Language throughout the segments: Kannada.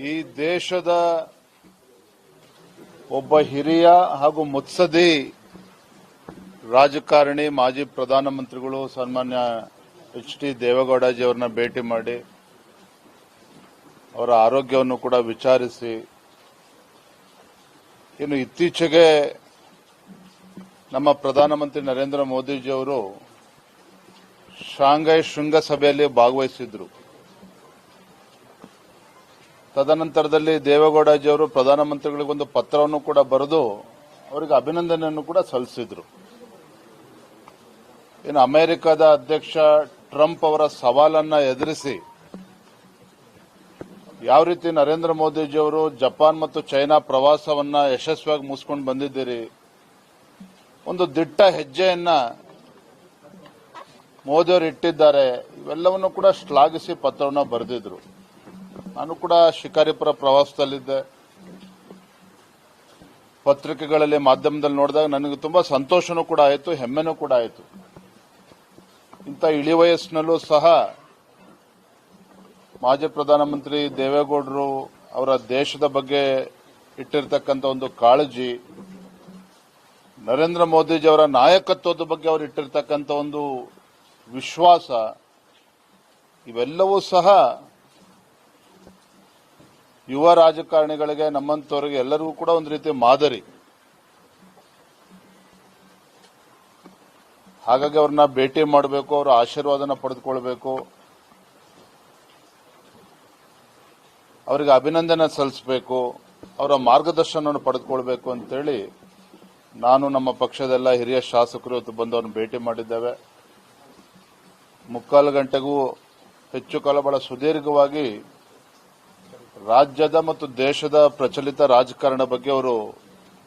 ಈ ದೇಶದ ಒಬ್ಬ ಹಿರಿಯ ಹಾಗೂ ಮುತ್ಸದಿ ರಾಜಕಾರಣಿ ಮಾಜಿ ಪ್ರಧಾನಮಂತ್ರಿಗಳು ಸನ್ಮಾನ್ಯ ಎಚ್ ಡಿ ದೇವೇಗೌಡಜಿ ಅವರನ್ನ ಭೇಟಿ ಮಾಡಿ ಅವರ ಆರೋಗ್ಯವನ್ನು ಕೂಡ ವಿಚಾರಿಸಿ ಇನ್ನು ಇತ್ತೀಚೆಗೆ ನಮ್ಮ ಪ್ರಧಾನಮಂತ್ರಿ ನರೇಂದ್ರ ಮೋದಿಜಿಯವರು ಶಾಂಘೈ ಶೃಂಗಸಭೆಯಲ್ಲಿ ಭಾಗವಹಿಸಿದ್ರು. ತದನಂತರದಲ್ಲಿ ಅವರು ಪ್ರಧಾನಮಂತ್ರಿಗಳಿಗೊಂದು ಪತ್ರವನ್ನು ಕೂಡ ಬರೆದು ಅವರಿಗೆ ಅಭಿನಂದನೆಯನ್ನು ಕೂಡ ಸಲ್ಲಿಸಿದ್ರು. ಇನ್ನು ಅಮೆರಿಕದ ಅಧ್ಯಕ್ಷ ಟ್ರಂಪ್ ಅವರ ಸವಾಲನ್ನ ಎದುರಿಸಿ ಯಾವ ರೀತಿ ನರೇಂದ್ರ ಮೋದಿಜಿಯವರು ಜಪಾನ್ ಮತ್ತು ಚೈನಾ ಪ್ರವಾಸವನ್ನ ಯಶಸ್ವಿಯಾಗಿ ಮುಗಿಸ್ಕೊಂಡು ಬಂದಿದ್ದೀರಿ? ಒಂದು ದಿಟ್ಟ ಹೆಜ್ಜೆಯನ್ನ ಮೋದಿಯವರು ಇಟ್ಟಿದ್ದಾರೆ. ಇವೆಲ್ಲವನ್ನು ಕೂಡ ಶ್ಲಾಘಿಸಿ ಪತ್ರವನ್ನು ಬರೆದಿದ್ರು. ನಾನು ಕೂಡ ಶಿಕಾರಿಪುರ ಪ್ರವಾಸದಲ್ಲಿದ್ದೆ. ಪತ್ರಿಕೆಗಳಲ್ಲಿ, ಮಾಧ್ಯಮದಲ್ಲಿ ನೋಡಿದಾಗ ನನಗೆ ತುಂಬಾ ಸಂತೋಷನೂ ಕೂಡ ಆಯಿತು, ಹೆಮ್ಮೆನೂ ಕೂಡ ಆಯಿತು. ಇಂಥ ಇಳಿ ವಯಸ್ಸಿನಲ್ಲೂ ಸಹ ಮಾಜಿ ಪ್ರಧಾನಮಂತ್ರಿ ದೇವೇಗೌಡರು ಅವರ ದೇಶದ ಬಗ್ಗೆ ಇಟ್ಟಿರ್ತಕ್ಕಂಥ ಒಂದು ಕಾಳಜಿ, ನರೇಂದ್ರ ಮೋದಿಜಿ ಅವರ ನಾಯಕತ್ವದ ಬಗ್ಗೆ ಅವರು ಇಟ್ಟಿರ್ತಕ್ಕಂಥ ಒಂದು ವಿಶ್ವಾಸ, ಇವೆಲ್ಲವೂ ಸಹ ಯುವ ರಾಜಕಾರಣಿಗಳಿಗೆ ನಮ್ಮಂತವರಿಗೆ ಎಲ್ಲರಿಗೂ ಕೂಡ ಒಂದು ರೀತಿ ಮಾದರಿ. ಹಾಗಾಗಿ ಅವ್ರನ್ನ ಭೇಟಿ ಮಾಡಬೇಕು, ಅವರ ಆಶೀರ್ವಾದನ ಪಡೆದುಕೊಳ್ಬೇಕು. ಅವರಿಗೆ ಅಭಿನಂದನೆ ಸಲ್ಲಿಸಬೇಕು, ಅವರ ಮಾರ್ಗದರ್ಶನವನ್ನು ಪಡೆದುಕೊಳ್ಬೇಕು ಅಂತೇಳಿ ನಾನು ನಮ್ಮ ಪಕ್ಷದೆಲ್ಲ ಹಿರಿಯ ಶಾಸಕರು ಇವತ್ತು ಬಂದು ಅವ್ರನ್ನ ಭೇಟಿ ಮಾಡಿದ್ದೇವೆ. ಮುಕ್ಕಾಲು ಗಂಟೆಗೂ ಹೆಚ್ಚು ಕಾಲ ಬಹಳ ಸುದೀರ್ಘವಾಗಿ ರಾಜ್ಯದ ಮತ್ತು ದೇಶದ ಪ್ರಚಲಿತ ರಾಜಕಾರಣ ಬಗ್ಗೆ ಅವರು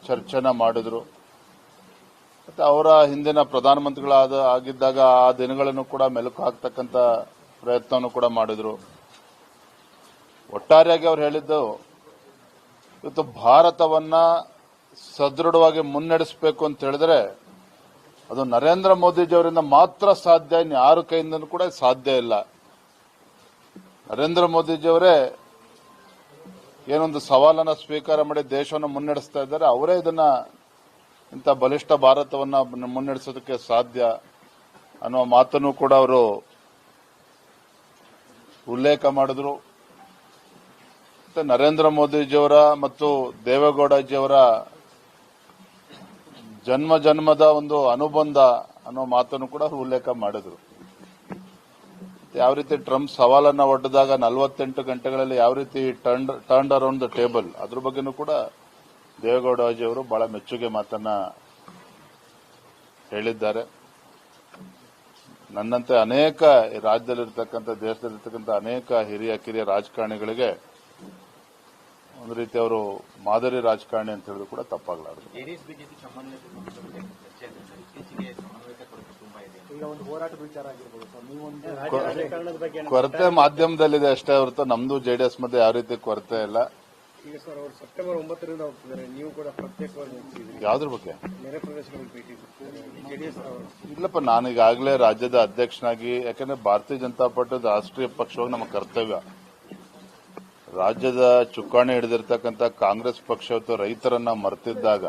ಚರ್ಚೆನ ಮಾಡಿದ್ರು. ಮತ್ತೆ ಅವರ ಹಿಂದಿನ ಪ್ರಧಾನಮಂತ್ರಿಗಳಾದ ಆಗಿದ್ದಾಗ ಆ ದಿನಗಳನ್ನು ಕೂಡ ಮೆಲುಕು ಹಾಕ್ತಕ್ಕಂತ ಪ್ರಯತ್ನವನ್ನು ಕೂಡ ಮಾಡಿದ್ರು. ಒಟ್ಟಾರೆಯಾಗಿ ಅವ್ರು ಹೇಳಿದ್ದು, ಇವತ್ತು ಭಾರತವನ್ನ ಸದೃಢವಾಗಿ ಮುನ್ನಡೆಸಬೇಕು ಅಂತ ಹೇಳಿದ್ರೆ, ಅದು ನರೇಂದ್ರ ಮೋದಿಜಿಯವರಿಂದ ಮಾತ್ರ ಸಾಧ್ಯ, ಇನ್ನು ಯಾರು ಕೈಯಿಂದನೂ ಕೂಡ ಸಾಧ್ಯ ಇಲ್ಲ. ನರೇಂದ್ರ ಮೋದಿಜಿ ಅವರೇ ಏನೊಂದು ಸವಾಲನ್ನು ಸ್ವೀಕಾರ ಮಾಡಿ ದೇಶವನ್ನು ಮುನ್ನಡೆಸ್ತಾ ಇದ್ದಾರೆ. ಅವರೇ ಇದನ್ನ ಇಂಥ ಬಲಿಷ್ಠ ಭಾರತವನ್ನು ಮುನ್ನಡೆಸೋದಕ್ಕೆ ಸಾಧ್ಯ ಅನ್ನುವ ಮಾತನ್ನು ಕೂಡ ಅವರು ಉಲ್ಲೇಖ ಮಾಡಿದ್ರು. ಮತ್ತೆ ನರೇಂದ್ರ ಮೋದಿಜಿಯವರ ಮತ್ತು ದೇವೇಗೌಡಜಿಯವರ ಜನ್ಮ ಜನ್ಮದ ಒಂದು ಅನುಬಂಧ ಅನ್ನೋ ಮಾತನ್ನು ಕೂಡ ಉಲ್ಲೇಖ ಮಾಡಿದ್ರು. ಯಾವ ರೀತಿ ಟ್ರಂಪ್ ಸವಾಲನ್ನ ಒಡ್ಡಿದಾಗ ನಲವತ್ತೆಂಟು ಗಂಟೆಗಳಲ್ಲಿ ಯಾವ ರೀತಿ turn turn around the table ಅದ್ರ ಬಗ್ಗೆನೂ ಕೂಡ ದೇವೇಗೌಡ ಅವರು ಬಹಳ ಮೆಚ್ಚುಗೆ ಮಾತನ್ನ ಹೇಳಿದ್ದಾರೆ. ನನ್ನಂತೆ ಅನೇಕ ರಾಜ್ಯದಲ್ಲಿರ್ತಕ್ಕಂಥ, ದೇಶದಲ್ಲಿರ್ತಕ್ಕಂಥ ಅನೇಕ ಹಿರಿಯ, ಕಿರಿಯ ರಾಜಕಾರಣಿಗಳಿಗೆ ಒಂದು ರೀತಿ ಅವರು ಮಾದರಿ ರಾಜಕಾರಣಿ ಅಂತ ಹೇಳಿದ್ರು ಕೂಡ ತಪ್ಪಾಗಲಾರದು. ಒಂದು ಹೋರಾಟದ ವಿಚಾರ ಆಗಿರ್ಬೋದು ಸರ್. ನೀವೊಂದು ಕೊ- ರಾಜಕಾರಣದ ಬಗ್ಗೆ ಕೊರತೆ ಮಾಧ್ಯಮದಲ್ಲಿದೆ ಅಷ್ಟೇ ಹೊರತು ನಮ್ದು ಎಸ್ ಮಧ್ಯೆ ಯಾವ ರೀತಿ ಕೊರತೆ ಇಲ್ಲ. ಈಗ ಸರ್ ಅವರು ಸೆಪ್ಟೆಂಬರ್ ಒಂಬತ್ತರಿಂದ ಹೋಗ್ತಿದ್ದಾರೆ. ನೀವು ಕೂಡ ಪ್ರತ್ಯೇಕವಾಗಿ ಹೋಗ್ತಿದ್ದೀರಿ. ಯಾವ್ದ್ರ ಬಗ್ಗೆ? ನೆರೆ ಪ್ರದೇಶಗಳಿಗೆ ಭೇಟಿ ಜೆಡಿಎಸ್ ಅವರು. ಇಲ್ಲಪ್ಪ ನಾನು ಈಗಾಗಲೇ ರಾಜ್ಯದ ಅಧ್ಯಕ್ಷನಾಗಿ ಯಾಕಂದ್ರೆ ಭಾರತೀಯ ಜನತಾ ಪಾರ್ಟಿ ರಾಷ್ಟ್ರೀಯ ಪಕ್ಷವಾಗಿ ನಮ್ಮ ಕರ್ತವ್ಯ. ರಾಜ್ಯದ ಚುಕ್ಕಾಣಿ ಹಿಡಿದಿರ್ತಕ್ಕಂಥ ಕಾಂಗ್ರೆಸ್ ಪಕ್ಷ ಇವತ್ತು ರೈತರನ್ನ ಮರೆತಿದ್ದಾಗ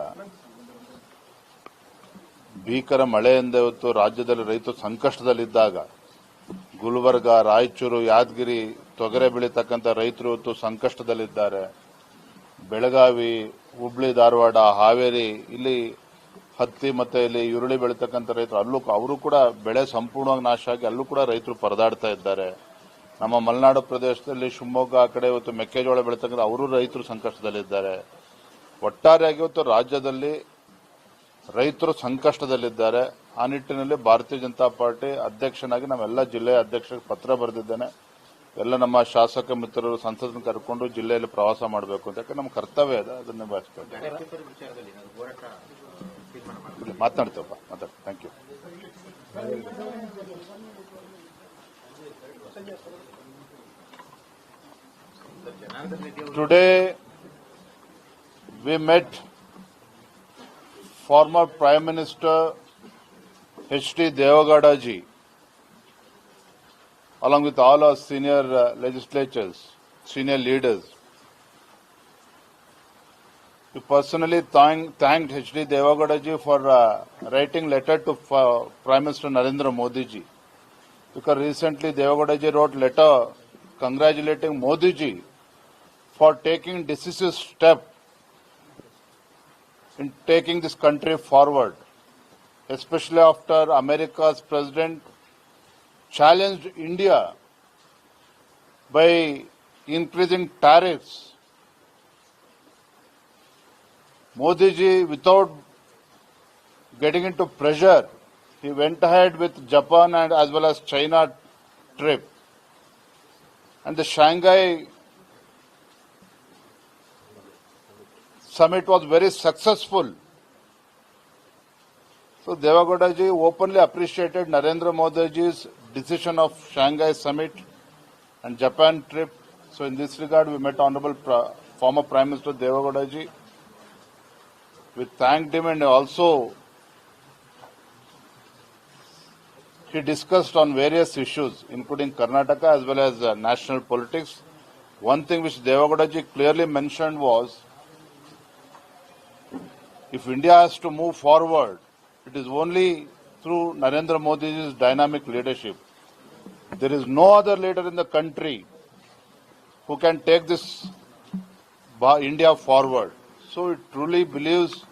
ಭೀಕರ ಮಳೆಯಿಂದ ಇವತ್ತು ರಾಜ್ಯದಲ್ಲಿ ರೈತರು ಸಂಕಷ್ಟದಲ್ಲಿದ್ದಾಗ ಗುಲ್ಬರ್ಗ, ರಾಯಚೂರು, ಯಾದಗಿರಿ ತೊಗರೆ ಬೆಳೀತಕ್ಕಂಥ ರೈತರು ಇವತ್ತು ಸಂಕಷ್ಟದಲ್ಲಿದ್ದಾರೆ. ಬೆಳಗಾವಿ, ಹುಬ್ಳಿ, ಧಾರವಾಡ, ಹಾವೇರಿ, ಇಲ್ಲಿ ಹತ್ತಿ ಮತ್ತೆ ಇಲ್ಲಿ ಈರುಳ್ಳಿ ಬೆಳೀತಕ್ಕಂಥ ರೈತರು, ಅಲ್ಲೂ ಅವರು ಕೂಡ ಬೆಳೆ ಸಂಪೂರ್ಣವಾಗಿ ನಾಶ ಆಗಿ ಅಲ್ಲೂ ಕೂಡ ರೈತರು ಪರದಾಡ್ತಾ ಇದ್ದಾರೆ. ನಮ್ಮ ಮಲೆನಾಡು ಪ್ರದೇಶದಲ್ಲಿ ಶಿವಮೊಗ್ಗ ಆ ಕಡೆ ಇವತ್ತು ಮೆಕ್ಕೆಜೋಳ ಬೆಳೀತಕ್ಕಂಥ, ಅವರು ರೈತರು ಸಂಕಷ್ಟದಲ್ಲಿದ್ದಾರೆ. ಒಟ್ಟಾರೆಯಾಗಿ ಇವತ್ತು ರಾಜ್ಯದಲ್ಲಿ ರೈತರು ಸಂಕಷ್ಟದಲ್ಲಿದ್ದಾರೆ. ಆ ನಿಟ್ಟಿನಲ್ಲಿ ಭಾರತೀಯ ಜನತಾ ಪಾರ್ಟಿ ಅಧ್ಯಕ್ಷನಾಗಿ ನಾವೆಲ್ಲ ಜಿಲ್ಲೆಯ ಅಧ್ಯಕ್ಷರಿಗೆ ಪತ್ರ ಬರೆದಿದ್ದೇನೆ. ಎಲ್ಲ ನಮ್ಮ ಶಾಸಕ ಮಿತ್ರರು ಸಂಸದನ್ನು ಕರ್ಕೊಂಡು ಜಿಲ್ಲೆಯಲ್ಲಿ ಪ್ರವಾಸ ಮಾಡಬೇಕು ಅಂತ. ಯಾಕಂದ್ರೆ ನಮ್ಮ ಕರ್ತವ್ಯ ಇದೆ ಅದನ್ನ ಮಾಡಬೇಕು? ಮಾತನಾಡ್ತೇವಪ್ಪ ಮಾತಾಡಿ thank you today we met Today, we met former Prime Minister H.D. Devagada ji, along with all our senior uh, legislatures, senior leaders, We personally thank, thanked H.D. Devagowda ji for uh, writing letter to uh, Prime Minister Narendra Modi ji. Because recently Devagowda ji wrote letter congratulating Modi ji for taking decisive step in taking this country forward, especially after America's president challenged India by increasing tariffs. Modi ji, without getting into pressure, he went ahead with Japan and as well as China trip. And the Shanghai summit was very successful. So Devagowda ji openly appreciated Narendra Modi ji's decision of Shanghai summit and Japan trip. So in this regard, we met Honorable Pra- former Prime Minister Devagowda ji. We thanked him and also he discussed on various issues, including Karnataka as well as uh, national politics. One thing which Devagowda ji clearly mentioned was if India has to move forward, it is only through Narendra Modi's dynamic leadership. There is no other leader in the country who can take this India forward. So it truly believes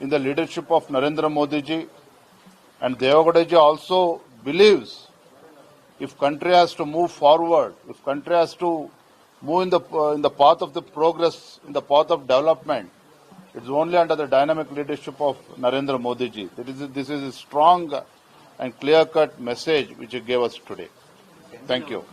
in the leadership of Narendra Modi ji and Devagowda ji also believes if country has to move forward, if country has to move in the uh, in the path of the progress, in the path of development, it's only under the dynamic leadership of Narendra Modi ji. That is, this is a strong and clear-cut message which he gave us today. Thank you.